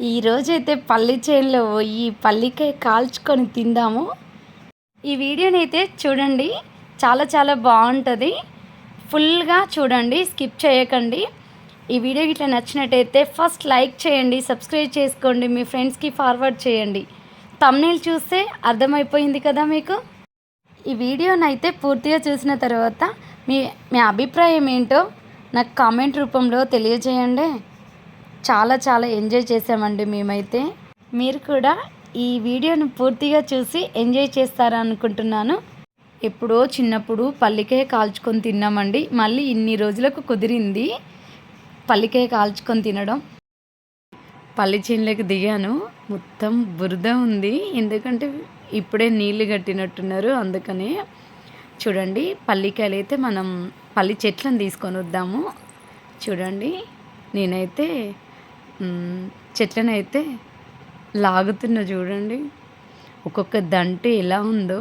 ఈరోజైతే పల్లి చేనులో పోయి పల్లికాయ కాల్చుకొని తిందాము. ఈ వీడియోని అయితే చూడండి చాలా చాలా బాగుంటుంది. ఫుల్గా చూడండి స్కిప్ చేయకండి. ఈ వీడియో ఇట్లా నచ్చినట్టయితే ఫస్ట్ లైక్ చేయండి సబ్స్క్రైబ్ చేసుకోండి మీ ఫ్రెండ్స్కి ఫార్వర్డ్ చేయండి. తమ్నేల్ చూస్తే అర్థమైపోయింది కదా మీకు? ఈ వీడియోని అయితే పూర్తిగా చూసిన తర్వాత మీ మీ అభిప్రాయం ఏంటో నాకు కామెంట్ రూపంలో తెలియజేయండి. చాలా చాలా ఎంజాయ్ చేసామండి మేమైతే. మీరు కూడా ఈ వీడియోను పూర్తిగా చూసి ఎంజాయ్ చేస్తారనుకుంటున్నాను. ఎప్పుడో చిన్నప్పుడు పల్లికాయ కాల్చుకొని తిన్నామండి. మళ్ళీ ఇన్ని రోజులకు కుదిరింది పల్లికాయ కాల్చుకొని తినడం. పల్లి చేనులకు దిగాను. మొత్తం బురద ఉంది. ఎందుకంటే ఇప్పుడే నీళ్ళు కట్టినట్టున్నారు. అందుకనే చూడండి పల్లికాయలు అయితే మనం పల్లి చెట్లను తీసుకొని వద్దాము. చూడండి నేనైతే చెట్లను అయితే లాగుతున్న చూడండి. ఒక్కొక్క దంటు ఎలా ఉందో.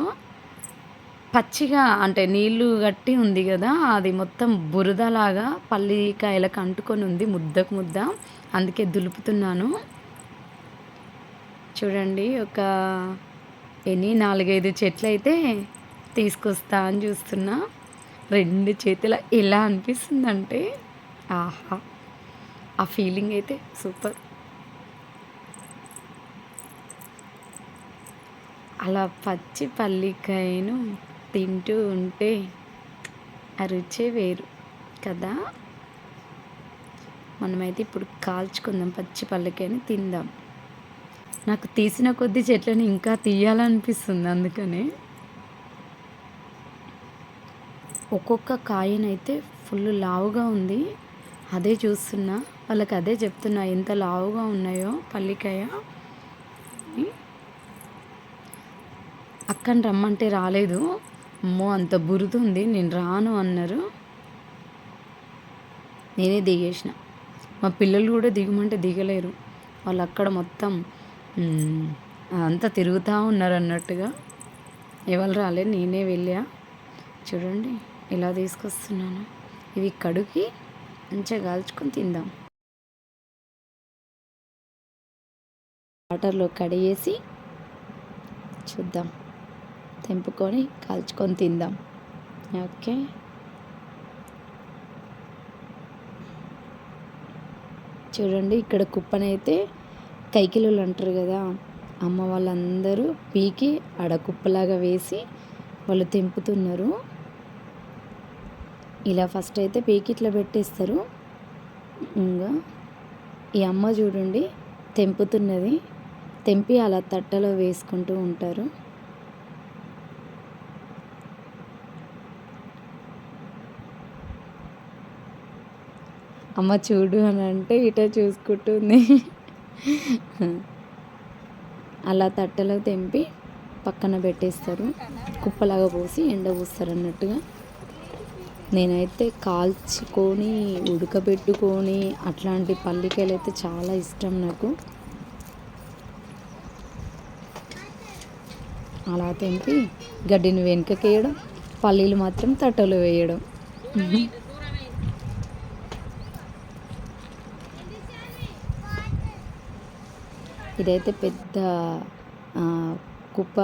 పచ్చిగా అంటే నీళ్ళు గట్టి ఉంది కదా అది మొత్తం బురదలాగా పల్లికాయలకు అంటుకొని ఉంది ముద్దకు ముద్ద. అందుకే దులుపుతున్నాను. చూడండి ఒక ఎన్ని? నాలుగైదు చెట్లు అయితే తీసుకొస్తా అని చూస్తున్నా. రెండు చేతుల ఎలా అనిపిస్తుందంటే ఆహా! ఆ ఫీలింగ్ అయితే సూపర్ అలా పచ్చి పల్లికాయను తింటూ ఉంటే ఆ రుచే వేరు కదా? మనమైతే ఇప్పుడు కాల్చుకుందాం పచ్చి పల్లికాయని తిందాం. నాకు తీసిన కొద్ది చెట్లను ఇంకా తీయాలనిపిస్తుంది అందుకనే. ఒక్కొక్క కాయనైతే ఫుల్ లావుగా ఉంది. అదే చూస్తున్నా. వాళ్ళకి అదే చెప్తున్నా. ఎంత లావుగా ఉన్నాయో పల్లికాయ. అక్కని రమ్మంటే రాలేదు. అమ్మో అంత బురుతుంది నేను రాను అన్నారు. నేనే దిగేసిన. మా పిల్లలు కూడా దిగమంటే దిగలేరు. వాళ్ళు అక్కడ మొత్తం అంతా తిరుగుతూ ఉన్నారు అన్నట్టుగా. ఎవరు రాలేదు నేనే వెళ్ళా. చూడండి ఇలా తీసుకొస్తున్నాను. ఇవి కడుగి మంచిగా కాల్చుకొని తిందాం. వాటర్లో కడిగేసి చూద్దాం. తెంపుకొని కాల్చుకొని తిందాం. ఓకే. చూడండి ఇక్కడ కుప్పనైతే కైకిలులు అంటారు కదా అమ్మ వాళ్ళందరూ పీకి ఆడ కుప్పలాగా వేసి వాళ్ళు తెంపుతున్నారు. ఇలా ఫస్ట్ అయితే పీకిట్లో పెట్టేస్తారు. ఇంకా ఈ అమ్మ చూడండి తెంపుతున్నది. తెంపి అలా తట్టలో వేసుకుంటూ ఉంటారు. అమ్మ చూడు అని అంటే ఇట చూసుకుంటుంది. అలా తట్టలో తెంపి పక్కన పెట్టేస్తారు. కుప్పలాగా పోసి ఎండ పోస్తారు అన్నట్టుగా. నేనైతే కాల్చుకొని ఉడకబెట్టుకొని అట్లాంటి పల్లికాయలు అయితే చాలా ఇష్టం నాకు. అలా తెంపి గడ్డిని వెనుకకేయడం పల్లీలు మాత్రం తట్టలో వేయడం. ఇదైతే పెద్ద కుప్ప.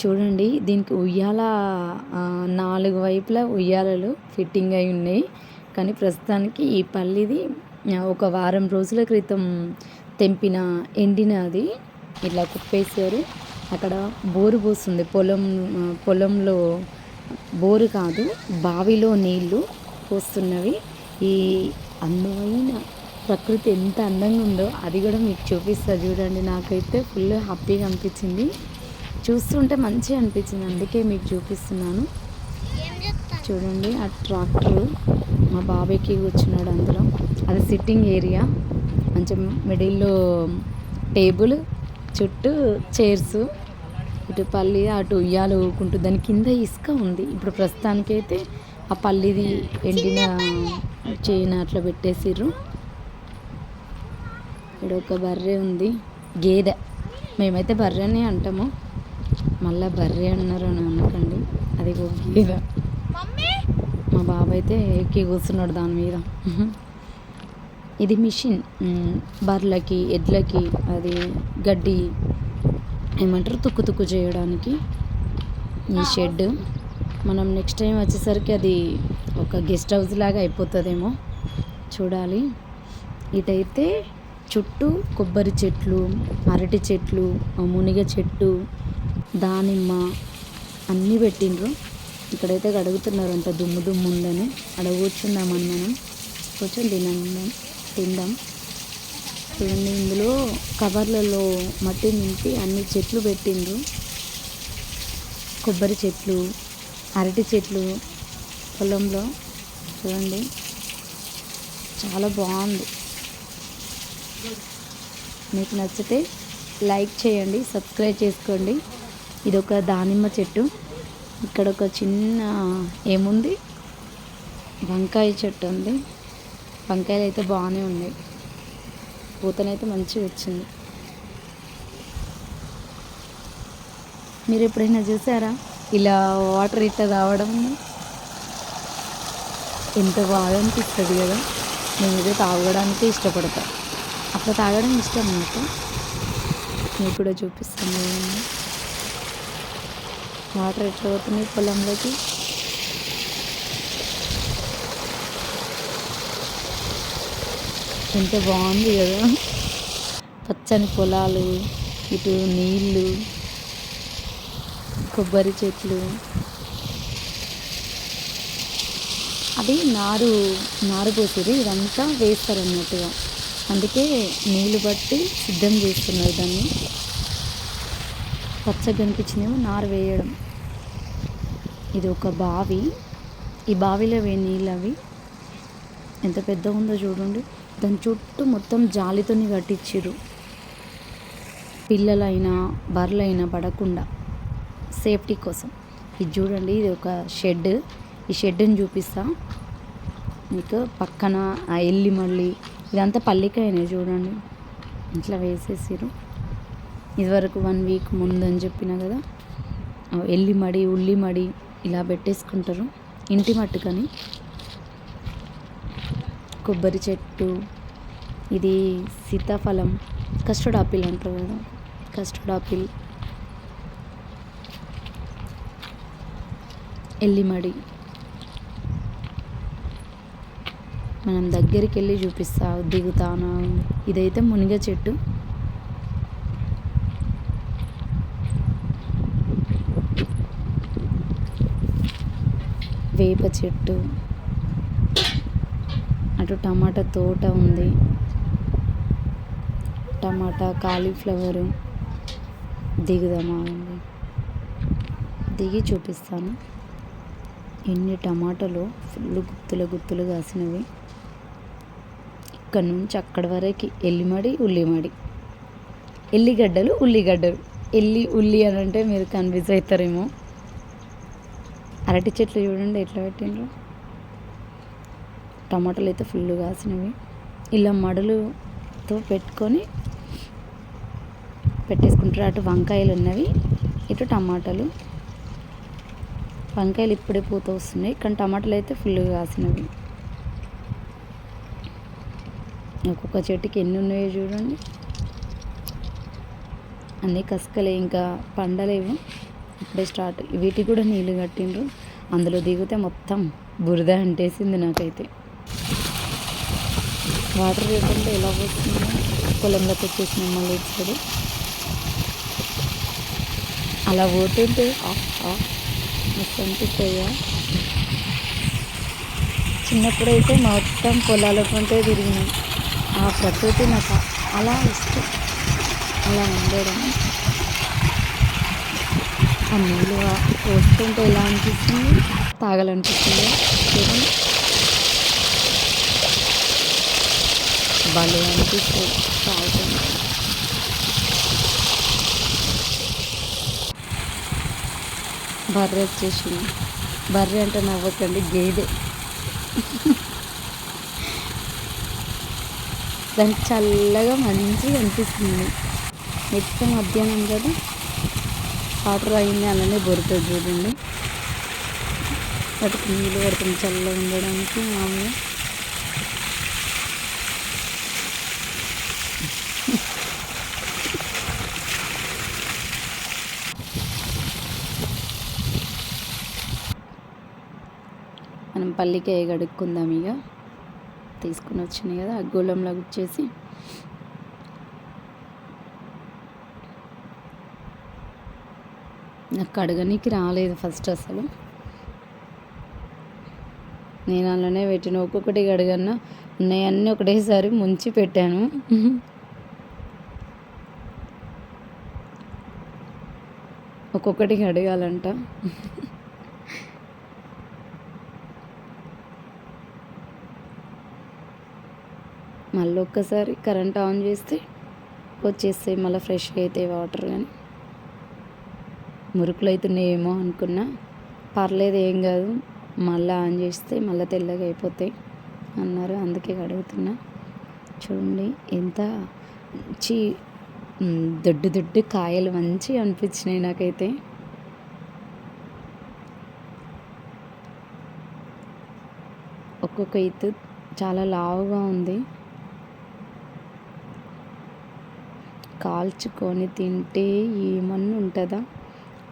చూడండి దీనికి ఉయ్యాల నాలుగు వైపులా ఉయ్యాలలు ఫిట్టింగ్ అయి ఉన్నాయి. కానీ ప్రస్తుతానికి ఈ పల్లిది ఒక వారం రోజుల క్రితం తెంపిన ఎండినది ఇట్లా కుప్పేశారు. అక్కడ బోరు పోస్తుంది. పొలం పొలంలో బోరు కాదు బావిలో నీళ్ళు పోస్తున్నవి. ఈ అందమైన ప్రకృతి ఎంత అందంగా ఉందో అది కూడా మీకు చూపిస్తా. చూడండి నాకైతే ఫుల్ హ్యాపీగా అనిపించింది. చూస్తుంటే మంచిగా అనిపించింది. అందుకే మీకు చూపిస్తున్నాను. చూడండి ఆ ట్రాక్టర్ మా బాబాయ్కి కూర్చున్నాడు అందులో. అది సిట్టింగ్ ఏరియా. మంచి మిడిల్లో టేబుల్ చుట్టూ చైర్స్. ఇటు పల్లి అటు ఉయ్యాలు ఊకుంటూ దాని కింద ఇసుక ఉంది. ఇప్పుడు ప్రస్తుతానికైతే ఆ పల్లిది ఎండిన చేను అట్లా పెట్టేసిర్రు. ఇక్కడ ఒక బర్రె ఉంది. గేదె. మేమైతే బర్రెనే అంటాము. మళ్ళీ బర్రె అన్నారు అని అనకండి. అది గేదె మా బాబాయ్ అయితే ఎక్కి కూర్చున్నాడు దాని మీద. ఇది మిషన్. బర్రెలకి ఎడ్లకి అది గడ్డి ఏమంటారు తుక్కు తుక్కు చేయడానికి ఈ షెడ్. మనం నెక్స్ట్ టైం వచ్చేసరికి అది ఒక గెస్ట్ హౌస్ లాగా అయిపోతుందేమో. చూడాలి. ఇదైతే చుట్టూ కొబ్బరి చెట్లు అరటి చెట్లు మునిగ చెట్టు దానిమ్మ అన్నీ పెట్టిండ్రు. ఇక్కడైతే కడుగుతున్నారు అంత దుమ్ము దుమ్ము ఉందని. అక్కడ కూర్చుందామని మనం. కొంచెం తినందాం తిందాం. చూడండి ఇందులో కవర్లలో మట్టి నింపి అన్ని చెట్లు పెట్టిండ్రు. కొబ్బరి చెట్లు అరటి చెట్లు పొలంలో. చూడండి చాలా బాగుంది. మీకు నచ్చితే లైక్ చేయండి సబ్స్క్రైబ్ చేసుకోండి. ఇది ఒక దానిమ్మ చెట్టు. ఇక్కడ ఒక చిన్న ఏముంది? వంకాయ చెట్టు ఉంది. వంకాయలు అయితే బాగానే ఉన్నాయి. పూతనైతే మంచిగా వచ్చింది. మీరు ఎప్పుడైనా చూసారా? ఇలా వాటర్ ఇట్లా రావడం ఎంత బాగా అనిపిస్తుంది కదా. ఇదే తాగడానికి ఇష్టపడతా. అట్లా తాగడం ఇష్టం నాకు. మీకు కూడా చూపిస్తాను. వాటర్ ఎట్లా పోతున్నాయి పొలంలోకి ఎంత బాగుంది కదా. పచ్చని పొలాలు ఇటు నీళ్ళు కొబ్బరి చెట్లు. అది నారు నారు పోసేది ఇదంతా వేస్తారు అన్నట్టుగా. అందుకే నీళ్ళు బట్టి సిద్ధం చేస్తున్నారు దాన్ని. పచ్చగా కనిపించిందేమో నారు వేయడం. ఇది ఒక బావి. ఈ బావిలో వే నీళ్ళు అవి ఎంత పెద్దగా ఉందో చూడండి. దాని చుట్టూ మొత్తం జాలితోని కట్టించారు పిల్లలైనా బర్రెలైనా పడకుండా సేఫ్టీ కోసం. ఇది చూడండి ఇది ఒక షెడ్. ఈ షెడ్ని చూపిస్తా. మీకు పక్కన ఆ ఎల్లి మళ్ళీ ఇదంతా పల్లికాయనే చూడండి. ఇట్లా వేసేసారు ఇదివరకు వన్ వీక్ ముందు అని చెప్పిన కదా ఎల్లి మడి ఉల్లి మడి ఇలా పెట్టేసుకుంటారు. ఇంటి మట్టుకని కొబ్బరి చెట్టు ఇది సీతాఫలం కస్టర్డ్ ఆపిల్ అంటారు కదా కస్టర్డ్ ఆపిల్ ఎల్లిమడి మనం దగ్గరికి వెళ్ళి చూపిస్తా దిగుతాను? ఇదైతే మునిగ చెట్టు. వేప చెట్టు. అటు టమాటా తోట ఉంది. టమాటా కాలీఫ్లవరు. దిగుదామా ఉంది దిగి చూపిస్తాను. ఎన్ని టమాటాలు ఫుల్ గుత్తులు గుత్తులు కాసినవి. ఇక్కడ నుంచి అక్కడి వరకు ఎల్లిమడి ఉల్లిమడి ఎల్లిగడ్డలు ఉల్లిగడ్డలు ఎల్లి ఉల్లి అని అంటే మీరు కన్ఫ్యూజ్ అవుతారేమో. అరటి చెట్లు చూడండి ఎట్లా పెట్టిండ్రు? టమాటాలు అయితే ఫుల్ కాసినవి. ఇలా మడులుతో పెట్టుకొని పెట్టేసుకుంటారు. అటు వంకాయలు ఉన్నవి ఇటు టమాటాలు. వంకాయలు ఇప్పుడే పూత వస్తున్నాయి కానీ టమాటాలు అయితే ఫుల్గా కాసినవి. ఒక్కొక్క చెట్టుకి ఎన్ని ఉన్నాయో చూడండి. అన్నీ కసుకలే ఇంకా పండలేవు. ఇప్పుడే స్టార్ట్. వీటికి కూడా నీళ్ళు కట్టిండ్రు. అందులో దిగితే మొత్తం బురద అంటేసింది నాకైతే. వాటర్ లేకుండా ఎలా పోతుందో పొలంలోకి వచ్చేసిన మళ్ళీ ఇచ్చాడు అలా పోతుంటే ఆఫ్ మస్తు అనిపిస్తాయా చిన్నప్పుడైతే మొత్తం పొలాల పంటే తిరిగినాం. ఆ ప్రకృతి నాకు అలా ఇష్టం. అలా ఉండడం. ఆ నీళ్ళు పోసుకుంటే ఎలా అనిపిస్తుంది? తాగాలనిపిస్తుంది. చూడండి భలే అనిపిస్తుంది. తాగుతుంది బర్రె వచ్చేసింది. బర్రె అంటే నవ్వకండి గేదె. దానికి చల్లగా మంచిగా అనిపిస్తుంది. నెక్స్ట్ మధ్యాహ్నం కదా? వాటర్ అయింది అలానే బొరుతుంది చూడండి. వాటికి నీళ్ళు పడుతుంది చల్లగా ఉండడానికి మామూలుగా. మనం పల్లికాయ కడుక్కుందాం ఇక. తీసుకుని వచ్చినాయి కదా ఆ గుచ్చేసి నాకు కడగనీకి రాలేదు ఫస్ట్ అసలు. నేను అలానే పెట్టిన ఒక్కొక్కటి కడగన్నా ఉన్నాయన్నీ ఒకటేసారి ముంచి పెట్టాను. ఒక్కొక్కటి కడగాలంట మళ్ళీ ఒక్కసారి కరెంట్ ఆన్ చేస్తే వచ్చేస్తాయి మళ్ళీ ఫ్రెష్గా అవుతాయి వాటర్ కానీ. మురుకులు అవుతున్నాయేమో అనుకున్నా. పర్లేదు ఏం కాదు. మళ్ళీ ఆన్ చేస్తే మళ్ళీ తెల్లగా అయిపోతాయి అన్నారు. అందుకే కడుగుతున్నా చూడండి ఎంత మంచి దొడ్డు దొడ్డు కాయలు మంచి అనిపించినాయి నాకైతే. ఒక్కొక్క ఇత్తు చాలా లావుగా ఉంది. కాల్చుకొని తింటే ఏమన్నా ఉంటుందా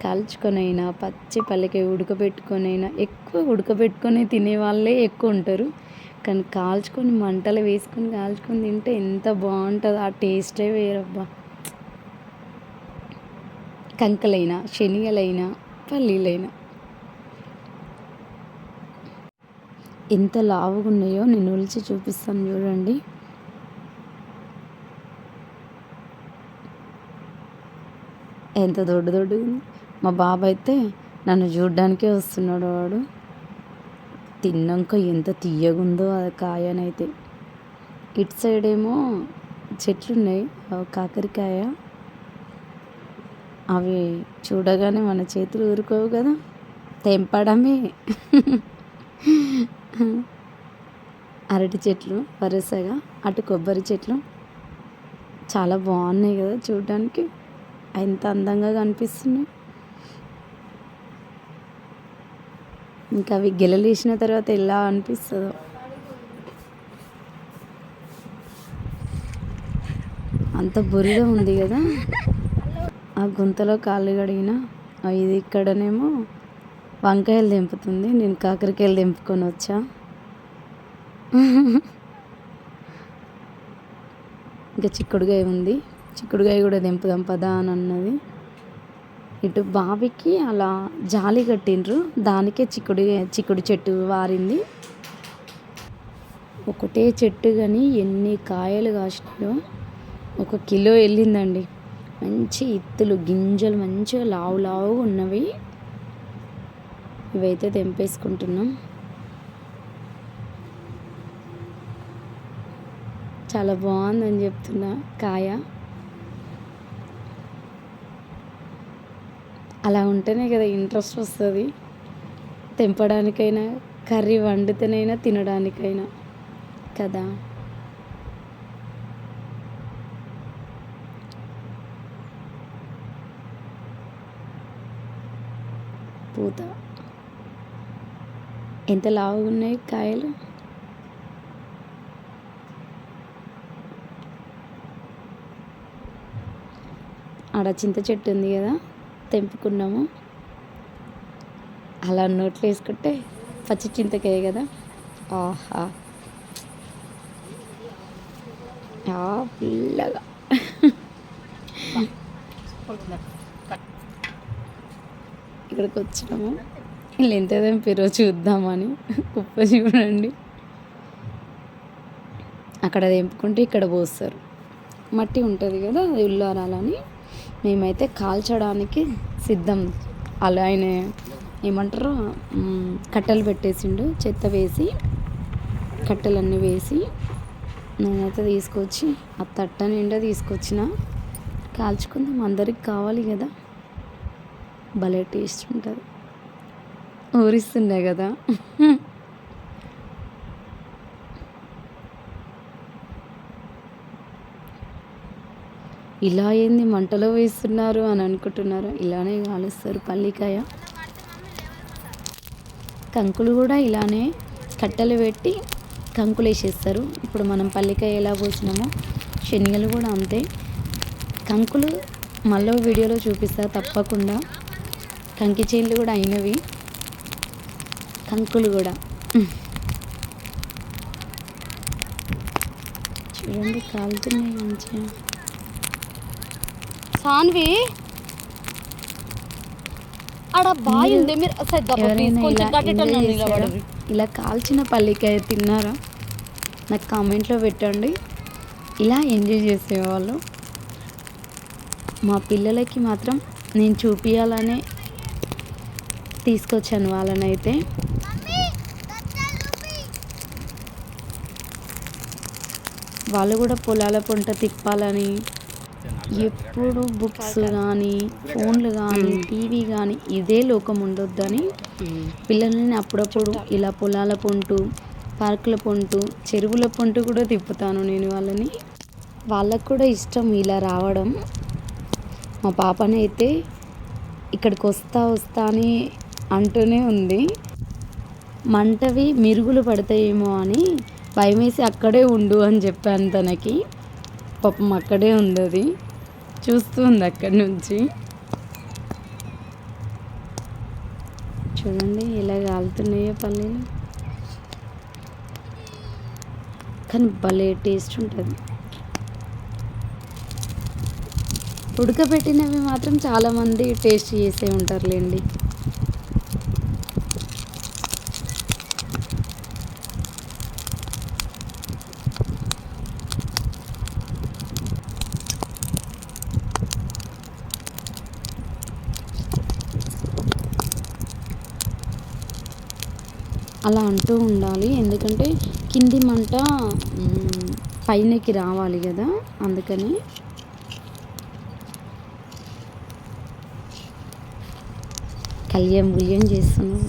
కాల్చుకొనైనా పచ్చి పల్లెకాయ ఉడకబెట్టుకొనైనా ఎక్కువ ఉడకబెట్టుకొని తినే వాళ్ళే ఎక్కువ ఉంటారు. కానీ కాల్చుకొని మంటలు వేసుకొని కాల్చుకొని తింటే ఎంత బాగుంటుందో ఆ టేస్టే వేరబ్బా. కంకలైనా శనగలైనా పల్లీలైనా. ఎంత లావుగా ఉన్నాయో నేను ఒలిచి చూపిస్తాను చూడండి. ఎంత దొడ్డు ఉంది మా బాబు అయితే నన్ను చూడ్డానికే వస్తున్నాడు వాడు. తిన్నాక ఎంత తీయగుందో అది కాయనైతే. ఇటు సైడ్ ఏమో చెట్లు ఉన్నాయి కాకరకాయ. అవి చూడగానే మన చేతులు ఊరుకోవు కదా తెంపడమే. అరటి చెట్లు వరుసగా అటు కొబ్బరి చెట్లు. చాలా బాగున్నాయి కదా చూడడానికి. ఎంత అందంగా కనిపిస్తున్నాయి. ఇంకా అవి గెలలేసిన తర్వాత ఎలా అనిపిస్తుందో. అంత బురిగా ఉంది కదా. ఆ గుంతలో కాళ్ళు కడిగిన ఇది ఇక్కడనేమో వంకాయలు తెంపుతుంది. నేను కాకరకాయలు దింపుకొని వచ్చా. ఇంకా చిక్కుడుగాయ ఉంది. చిక్కుడుగాయ కూడా తెంపుదాం పదా అని అన్నది. ఇటు బావికి అలా జాలి కట్టిండ్రు. దానికే చిక్కుడు చిక్కుడు చెట్టు వారింది. ఒకటే చెట్టు కానీ ఎన్ని కాయలు కాసినాయో. ఒక కిలో వెళ్ళిందండి. మంచి ఇత్తులు గింజలు మంచిగా లావు లావు ఉన్నవి. ఇవైతే తెంపేసుకుంటున్నాం. చాలా బాగుందని చెప్తున్నా కాయ. అలా ఉంటేనే కదా ఇంట్రెస్ట్ వస్తుంది. తెంపడానికైనా కర్రీ వండితేనైనా తినడానికైనా కదా. పూత. ఎంత లావుగా ఉన్నాయి కాయలు? ఆడ చింత చెట్టు ఉంది కదా. తెంపుకున్నాము. అలా నోట్లో వేసుకుంటే పచ్చి చింతకాయ కదా. ఆహా. పిల్లగా. ఇక్కడికి వచ్చినాము. వీళ్ళు ఎంత తెంపారో చూద్దామని. కుప్ప చూడండి. అక్కడ తెంపుకుంటే ఇక్కడ పోస్తారు. మట్టి ఉంటుంది కదా అది ఉల్లారాలని. మేమైతే కాల్చడానికి సిద్ధం. అలా ఆయన ఏమంటారు? కట్టెలు పెట్టేసిండు. చెత్త వేసి కట్టెలన్నీ వేసి నేనైతే తీసుకొచ్చి ఆ తట్ట నిండా తీసుకొచ్చిన. కాల్చుకుందాం. అందరికి కావాలి కదా. భలే టేస్ట్ ఉంటుంది. ఊరిస్తున్నాయి కదా. ఇలా ఏంది మంటలో వేస్తున్నారు అని అనుకుంటున్నారు? ఇలానే కాలుస్తారు పల్లికాయ. కంకులు కూడా ఇలానే కట్టెలు పెట్టి కంకులు వేసేస్తారు. ఇప్పుడు మనం పల్లికాయ ఎలా పోసినామో శనిగలు కూడా అంతే. కంకులు మళ్ళీ వీడియోలో చూపిస్తా తప్పకుండా. కంకి చైన్లు కూడా అయినవి. కంకులు కూడా. చూడండి కాలుతున్నాయి మంచిగా. సాన్వి ఆడ బాయ్ ఉంది మీరు కొంచెం ఇలా కాల్చిన పల్లికాయ తిన్నారా? నాకు కామెంట్లో పెట్టండి. ఇలా ఎంజాయ్ చేసేవాళ్ళు. మా పిల్లలకి మాత్రం నేను చూపించాలనే తీసుకొచ్చాను వాళ్ళనైతే. వాళ్ళు కూడా పొలాల పంట తిప్పాలని ఎప్పుడు బుక్స్ కానీ ఫోన్లు కానీ టీవీ కానీ ఇదే లోకం ఉండొద్దని పిల్లల్ని అప్పుడప్పుడు ఇలా పొలాల పొంటు పార్కుల పొంటు చెరువుల పొంటు కూడా తిప్పుతాను నేను వాళ్ళని. వాళ్ళకు కూడా ఇష్టం ఇలా రావడం. మా పాపనైతే ఇక్కడికి వస్తా వస్తా అని అంటూనే ఉంది. మంటవి మిరుగులు పడతాయేమో అని భయమేసి అక్కడే ఉండు అని చెప్పాను తనకి. పాపం అక్కడే ఉంది చూస్తుంది చూస్తూ ఉంది అక్కడి నుంచి. చూడండి ఎలా కాలుతున్నాయో పల్లీలు. కానీ భలే టేస్ట్ ఉంటుంది. ఉడకబెట్టినవి మాత్రం చాలామంది టేస్ట్ చేసే ఉంటారులేండి. అలా ఉండాలి. ఎందుకంటే కింది మంట పైనకి రావాలి కదా అందుకని. కళ్యాణ్ బుల్యం చేస్తున్నాం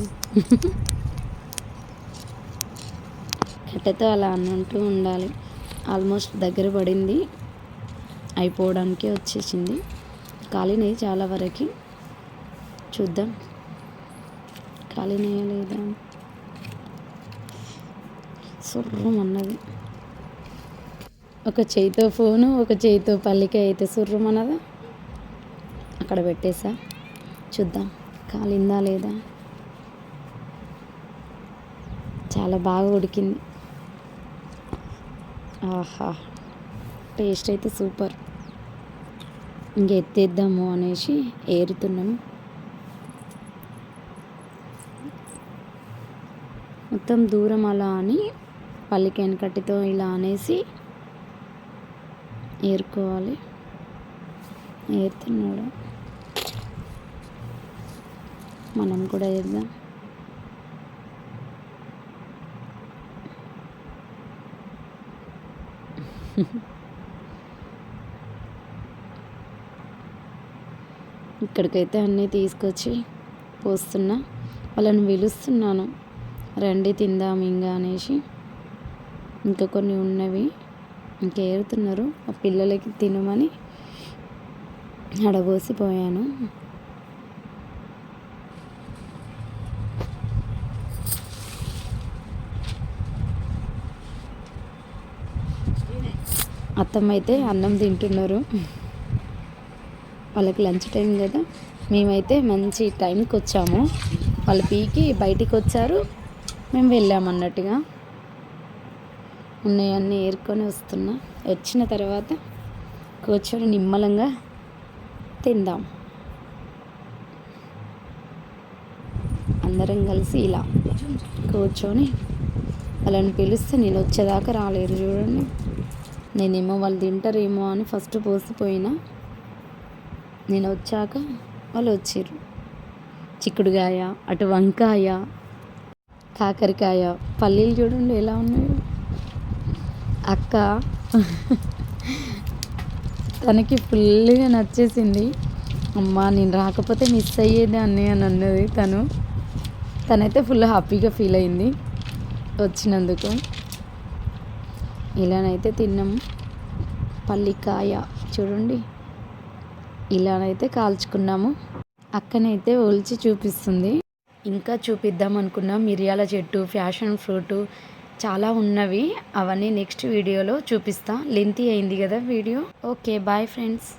కట్టెతో అలా అన్నంటూ ఉండాలి. ఆల్మోస్ట్ దగ్గర పడింది. అయిపోవడానికి వచ్చేసింది. కాలినాయి చాలా వరకు. చూద్దాం. కాలినాయా లేదా సుర్రం అన్నది ఒక చేయితో ఫోను ఒక చేయితో పల్లిక అయితే సుర్రం అన్నదా అక్కడ పెట్టేసా. చూద్దాం. కాలిందా లేదా? చాలా బాగా ఉడికింది. ఆహా. టేస్ట్ అయితే సూపర్. ఇంక ఎత్తేద్దాము అనేసి ఏరుతున్నాము. మొత్తం దూరం అలా అని పల్లికాయన కట్టితో ఇలా అనేసి ఏరుకోవాలి. ఏరుతున్నాడు. మనం కూడా ఏద్దాం ఇక్కడికైతే అన్నీ తీసుకొచ్చి పోస్తున్నా. వాళ్ళని పిలుస్తున్నాను. రండి తిందాం ఇంకా అనేసి. ఇంకా కొన్ని ఉన్నవి. ఇంకా ఏరుతున్నారు. ఆ పిల్లలకి తినమని అడబోసిపోయాను అత్తమ్మ అయితే అన్నం తింటున్నారు. వాళ్ళకి లంచ్ టైం కదా. మేమైతే మంచి టైంకి వచ్చాము వాళ్ళు పీకి బయటికి వచ్చారు మేము వెళ్ళామన్నట్టుగా. ఉన్నాయన్నీ ఏరుకొని వస్తున్నా. వచ్చిన తర్వాత కూర్చొని నిమ్మలంగా తిందాం. అందరం కలిసి ఇలా కూర్చొని వాళ్ళని పిలిస్తే నేను వచ్చేదాకా రాలేరు చూడండి. నేనేమో వాళ్ళు తింటారేమో అని ఫస్ట్ పోసిపోయినా. నేను వచ్చాక వాళ్ళు వచ్చారు చిక్కుడుగాయ అటు వంకాయ కాకరకాయ పల్లీలు చూడండి ఎలా ఉన్నాయో. అక్క. తనకి ఫుల్గా నచ్చేసింది. అమ్మా నేను రాకపోతే మిస్ అయ్యేదాన్ని అని అన్నది తను. తనైతే ఫుల్ హ్యాపీగా ఫీల్ అయింది వచ్చినందుకు. ఇలానైతే తిన్నాము పల్లికాయ చూడండి. ఇలానైతే కాల్చుకున్నాము. అక్కనైతే ఒలిచి చూపిస్తుంది. ఇంకా చూపిద్దాం అనుకున్నాం. మిరియాల చెట్టు ఫ్యాషన్ ఫ్రూటు చాలా ఉన్నవి. అవన్నీ నెక్స్ట్ వీడియోలో చూపిస్తా. లెంతీ అయింది కదా వీడియో. Okay bye friends